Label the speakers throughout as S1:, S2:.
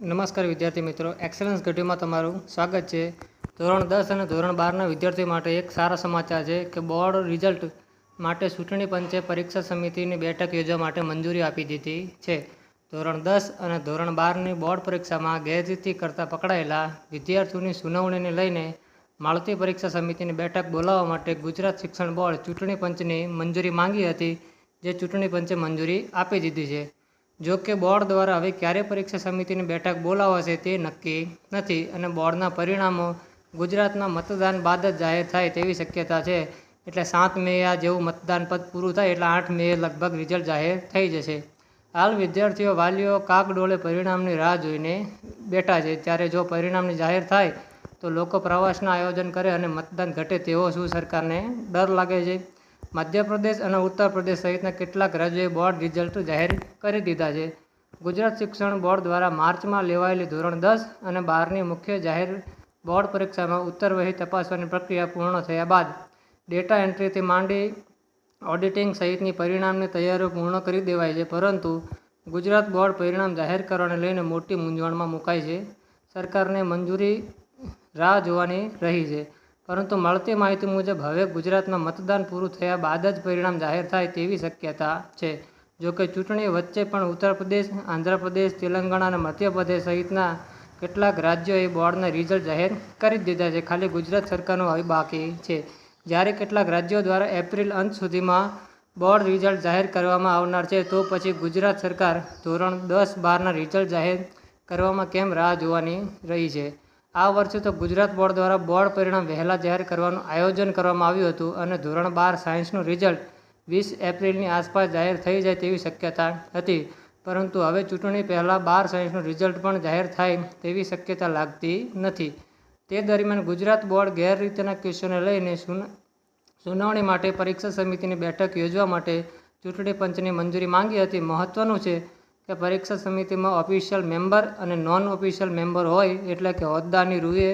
S1: નમસ્કાર વિદ્યાર્થી મિત્રો. એક્સેલન્સ ઘટીમાં તમારું સ્વાગત છે. ધોરણ દસ અને ધોરણ બારના વિદ્યાર્થીઓ માટે એક સારા સમાચાર છે કે બોર્ડ રિઝલ્ટ માટે ચૂંટણી પંચે પરીક્ષા સમિતિની બેઠક યોજવા માટે મંજૂરી આપી દીધી છે. ધોરણ દસ અને ધોરણ બારની બોર્ડ પરીક્ષામાં ગેરરીતિ કરતાં પકડાયેલા વિદ્યાર્થીઓની સુનાવણીને લઈને માળતી પરીક્ષા સમિતિની બેઠક બોલાવવા માટે ગુજરાત શિક્ષણ બોર્ડ ચૂંટણી પંચની મંજૂરી માંગી હતી, જે ચૂંટણી પંચે મંજૂરી આપી દીધી છે. જો કે બોર્ડ દ્વારા હવે ક્યારે પરીક્ષા સમિતિની બેઠક બોલાવાશે તે નક્કી નથી અને બોર્ડના પરિણામો ગુજરાતના મતદાન બાદ જ જાહેર થાય તેવી શક્યતા છે. એટલે સાત મે આ જેવું મતદાન પદ પૂરું થાય એટલે આઠ મે લગભગ રિઝલ્ટ જાહેર થઈ જશે. હાલ વિદ્યાર્થીઓ વાલીઓ કાગડોળે પરિણામની રાહ જોઈને બેઠા છે. ત્યારે જો પરિણામની જાહેર થાય તો લોકો પ્રવાસના આયોજન કરે અને મતદાન ઘટે તેવો શું સરકારને ડર લાગે છે? મધ્યપ્રદેશ અને ઉત્તર પ્રદેશ સહિતના કેટલાક રાજ્યોએ બોર્ડ રિઝલ્ટ જાહેર કરી દીધા છે. ગુજરાત શિક્ષણ બોર્ડ દ્વારા માર્ચમાં લેવાયેલી ધોરણ દસ અને બારની મુખ્ય જાહેર બોર્ડ પરીક્ષામાં ઉત્તરવહી તપાસવાની પ્રક્રિયા પૂર્ણ થયા બાદ ડેટા એન્ટ્રીથી માંડી ઓડિટિંગ સહિતની પરિણામની તૈયારીઓ પૂર્ણ કરી દેવાય છે. પરંતુ ગુજરાત બોર્ડ પરિણામ જાહેર કરવાને લઈને મોટી મૂંઝવણમાં મુકાય છે. સરકારને મંજૂરી રાહ જોવાની રહી છે. પરંતુ મળતી માહિતી મુજબ હવે ગુજરાતમાં મતદાન પૂરું થયા બાદ જ પરિણામ જાહેર થાય તેવી શક્યતા છે. જોકે ચૂંટણી વચ્ચે પણ ઉત્તર પ્રદેશ, આંધ્રપ્રદેશ, તેલંગાણા અને મધ્યપ્રદેશ સહિતના કેટલાક રાજ્યોએ બોર્ડના રિઝલ્ટ જાહેર કરી દીધા છે. ખાલી ગુજરાત સરકારનું હવે બાકી છે. જ્યારે કેટલાક રાજ્યો દ્વારા એપ્રિલ અંત સુધીમાં બોર્ડ રિઝલ્ટ જાહેર કરવામાં આવનાર છે, તો પછી ગુજરાત સરકાર ધોરણ દસ બારના રિઝલ્ટ જાહેર કરવામાં કેમ રાહ જોવાની રહી છે? આ વર્ષે તો ગુજરાત બોર્ડ દ્વારા બોર્ડ પરિણામ વહેલા જાહેર કરવાનું આયોજન કરવામાં આવ્યું હતું અને ધોરણ બાર સાયન્સનું રિઝલ્ટ વીસ એપ્રિલની આસપાસ જાહેર થઈ જાય તેવી શક્યતા હતી. પરંતુ હવે ચૂંટણી પહેલાં બાર સાયન્સનું રિઝલ્ટ પણ જાહેર થાય તેવી શક્યતા લાગતી નથી. તે દરમિયાન ગુજરાત બોર્ડ ગેરરીતિના કેસોને લઈને સુન, સુનાવણી માટે પરીક્ષા સમિતિની બેઠક યોજવા માટે ચૂંટણી પંચની મંજૂરી માંગી હતી. મહત્વનું છે કે પરીક્ષા સમિતિમાં ઓફિશિયલ મેમ્બર અને નોન ઓફિશિયલ મેમ્બર હોય એટલે કે હોદ્દાની રૂએ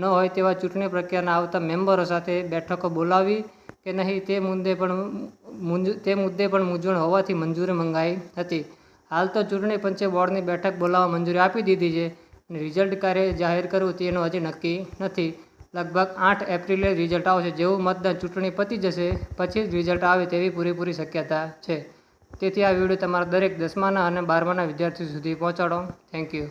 S1: ન હોય તેવા ચૂંટણી પ્રક્રિયાના આવતા મેમ્બરો સાથે બેઠકો બોલાવી કે નહીં તે મુદ્દે પણ તે મુદ્દે પણ મૂંઝવણ હોવાથી મંજૂરી મંગાઈ હતી. હાલ તો ચૂંટણી પંચે બોર્ડની બેઠક બોલાવવા મંજૂરી આપી દીધી છે અને રિઝલ્ટ ક્યારે જાહેર કરવું તેનું હજી નક્કી નથી. લગભગ આઠ એપ્રિલે રિઝલ્ટ આવશે જેવું મતદાન ચૂંટણી પતી જશે, પછી જ રિઝલ્ટ આવે તેવી પૂરેપૂરી શક્યતા છે. તેથી આ વીડિયો તમારા દરેક દસમાના અને બારમાના વિદ્યાર્થીઓ સુધી પહોંચાડો. Thank you